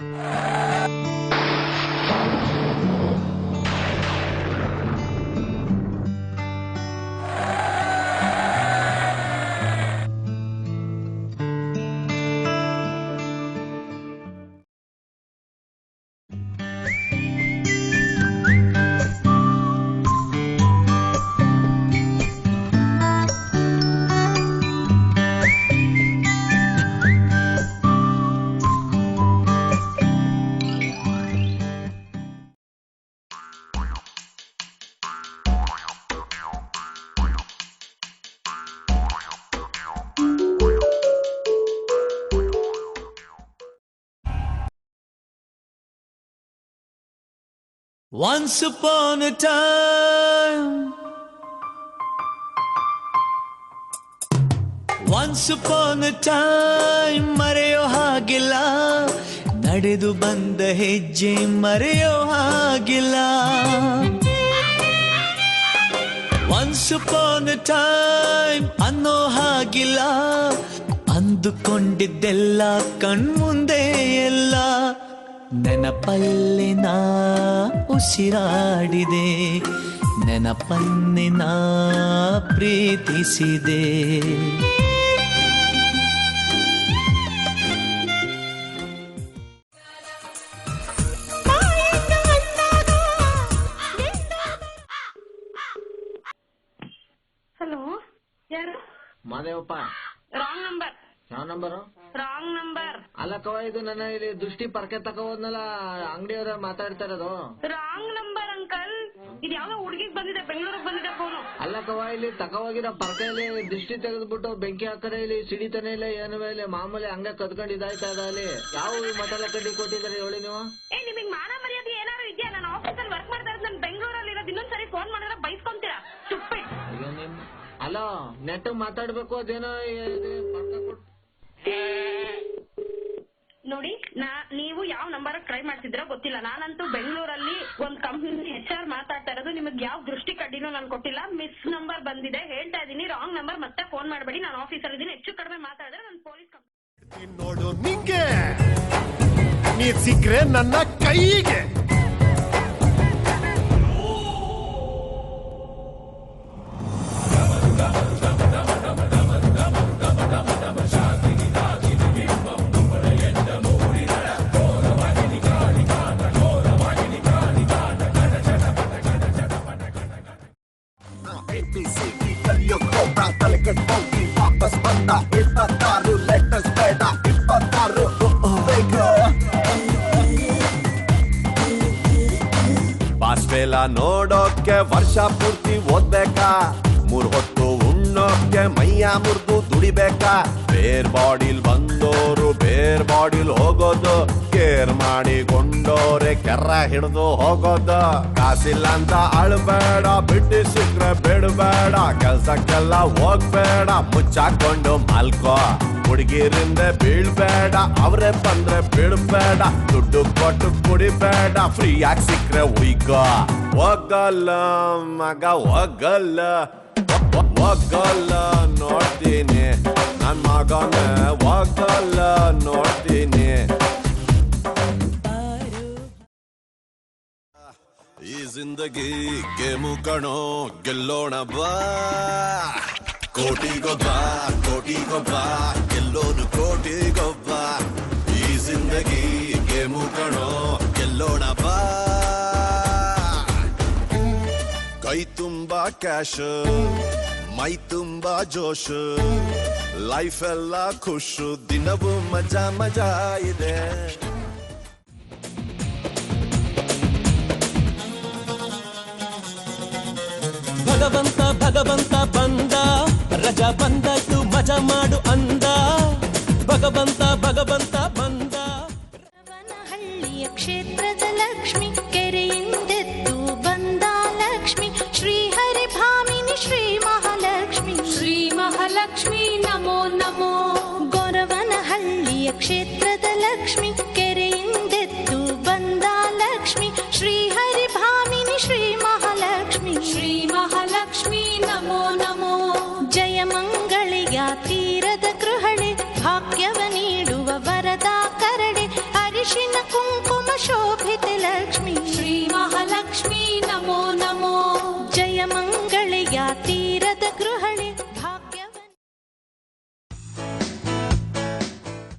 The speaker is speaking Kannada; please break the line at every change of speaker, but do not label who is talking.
Mm-hmm. Once upon a time. Once upon a time, ಮರೆಯೋ ಹಾಗಿಲ್ಲ. ನಡೆದು ಬಂದ ಹೆಜ್ಜೆ ಮರೆಯೋ ಹಾಗಿಲ್ಲ. Once upon a time ಅನ್ನೋ ಹಾಗಿಲ್ಲ. ಅಂದುಕೊಂಡಿದ್ದೆಲ್ಲ ಕಣ್ಮುಂದೆ ಎಲ್ಲ. ನೆನಪಲ್ಲಿ ನಾ ಉಸಿರಾಡಿದೆ ನೆನಪನ್ನಿನ ನಾ ಪ್ರೀತಿಸಿದೆ.
ಹಲೋ ಯಾರು?
ಮಾದೇವಪ್ಪ.
ರಾಂಗ್ ನಂಬರ್
ಯಾವ ನಂಬರ್
ರಾಂಗ್ ನಂಬರ್
ಅಲ್ಲಕ್ಕವ ಇದು ನನ್ನ ಇಲ್ಲಿ ದೃಷ್ಟಿ ಪರ್ಕೆ ಹೋದ್ನಲ್ಲ ಅಂಗಡಿಯವ್ರ ಮಾತಾಡ್ತಾ ಇರೋದು
ರಾಂಗ್ ನಂಬರ್ ಅಂಕಲ್ ಇದು ಯಾವ ಹುಡುಗಿಗ್ ಬಂದಿದೆ ಬೆಂಗಳೂರಿಗೆ ಬಂದಿದೆ ಅಲ್ಲ
ಅಲ್ಲಕ್ಕವ ಇಲ್ಲಿ ತಗೋಗಿರೋ ಪರ್ಕೆಯಲ್ಲಿ ದೃಷ್ಟಿ ತೆಗೆದ್ಬಿಟ್ಟು ಬೆಂಕಿ ಹಾಕದೆ ಇಲ್ಲಿ ಸಿಡಿತಾನೆ ಇಲ್ಲ ಏನು ಇಲ್ಲ ಮಾಮೂಲಿ ಹಂಗೆ ಕದ್ಕೊಂಡು ಇದಾಯ್ತಾ ಇದೆ ಅಲ್ಲಿ. ಯಾವ ಮಟಲ ಕಡ್ಡಿ ಕೊಟ್ಟಿದ್ದಾರೆ ಹೇಳಿ ನೀವು?
ಏ ನಿಮಗೆ ಮಾನ ಮರ್ಯಾದೆ ಏನಾದ್ರು ಇದೆಯಾ? ನಾನು ಆಫೀಸಲ್ಲಿ ವರ್ಕ್ ಮಾಡ್ತಾ ಇರೋದು ನಾನು ಬೆಂಗಳೂರಲ್ಲಿ ಇರೋದು ಇನ್ನೊಂದ್ಸರಿ ಫೋನ್ ಮಾಡಿದ್ರೆ ಬೈಸ್ಕೊಂತೀರಾ?
ನಿಮ್ ಅಲೋ ನೆಟ್ ಮಾತಾಡ್ಬೇಕು ಅದೇನೋ
ನೋಡಿ, ನಾ, ನೀವು ಯಾವ ನಂಬರ್ ಟ್ರೈ ಮಾಡ್ತಿದ್ರೋ ಗೊತ್ತಿಲ್ಲ. ನಾನಂತೂ ಬೆಂಗಳೂರಲ್ಲಿ ಒಂದ್ ಕಂಪ್ನಿ ಎಚ್ ಆರ್ ಮಾತಾಡ್ತಾ ಇರೋದು. ನಿಮಗೆ ಯಾವ ದೃಷ್ಟಿ ಕಡ್ಡಿನೂ ನಾನು ಕೊಟ್ಟಿಲ್ಲ. ಮಿಸ್ ನಂಬರ್ ಬಂದಿದೆ. ಹೇಳ್ತಾ ಇದೀನಿ ರಾಂಗ್ ನಂಬರ್ ಮತ್ತೆ ಫೋನ್ ಮಾಡಬೇಡಿ. ನಾನು ಆಫೀಸಲ್ಲಿ ಇದೀನಿ ಹೆಚ್ಚು ಕಡಿಮೆ ಮಾತಾಡಿದ್ರೆ ನಾನು ಪೊಲೀಸ್ ಕಂಪ್ನಿ
ನೋಡು ನಿಂಗೆ. ನೀ ಸಿಕ್ಕ್ರೆ ನನ್ನ ಕೈಗೆ.
ಇಪ್ಪತ್ತಾರು ಲೆಟರ್ಸ್ ಬೇಡ ಇಪ್ಪತ್ತಾರು ಬೇಕು
ನೋಡೋಕೆ ವರ್ಷ ಪೂರ್ತಿ ಓದ್ಬೇಕಾ? ಮೂರ್ ಹೊತ್ತು ಉಣ್ಣೋಕೆ ಮೈಯ ಮುರಿದು ದುಡಿಬೇಕಾ? ಬೇರ್ ಬಾಡಿಲ್ ಬಂದೋರು, ಬೇರ್ ಬಾಡಿಲ್ ಹೋಗೋದು. ಕೇರ್ ಮಾಡಿಕೊಂಡೋರೆ ಕೆರ ಹಿಡಿದು ಹೋಗೋದು. ಕಾಸಿಲ್ಲ ಅಂತ ಅಳ್ಬೇಡ ಬಿಟ್ಟು ಸಿಕ್ರೆ ಬಿಡಬೇಡ. ಕೆಲ್ಸಕ್ಕೆಲ್ಲ ಹೋಗ್ಬೇಡ, ಮುಚ್ಚಾಕೊಂಡು ಮಲ್ಕೋ. ಹುಡುಗಿರಿಂದ ಬೀಳ್ಬೇಡ, ಅವ್ರೆ ಬಂದ್ರೆ ಬೀಳ್ಬೇಡ. ದುಡ್ಡು ಕೊಟ್ಟು ಕುಡಿಬೇಡ ಫ್ರೀ ಆಗಿ ಸಿಕ್ರೆ ಉಯ್ಕೋ. ಹೋಗಲ್ಲ ಮಗ, ಹೋಗಲ್ಲ. ಹೋಗಲ್ಲ ನೋಡ್ತೀನಿ. ನನ್ನ ಮಗನ ವಾಗಲ್ಲ ನೋಡ್ತೀನಿ. ಈ ಜಿಂದಗಿ ಗೇಮು ಕಣೋ, ಗೆಲ್ಲೋಣ ಬಾ. ಕೋಟಿಗೊಬ್ಬ ಕೋಟಿಗೊಬ್ಬ ಗೆಲ್ಲೋನು ಕೋಟಿಗೊಬ್ಬ. ಈ ಜಿಂದಗಿ ಗೇಮು ಕಣೋ, ಗೆಲ್ಲೋಣ ಬಾ. ಕೈ ತುಂಬಾ ಕ್ಯಾಶ್. ಮೈ ತುಂಬಾ ಜೋಶ್ ಲೈಫ್ ಎಲ್ಲ ಖುಷು, ದಿನವೂ ಮಜಾ ಮಜಾ ಇದೆ.
ಭಗವಂತ ಭಗವಂತ ಬಂದ, ರಜಾ ಬಂದಾಯ್ತು ಮಜಾ ಮಾಡು ಅಂದ. ಭಗವಂತ ಭಗವಂತ
ಲಕ್ಷ್ಮಿ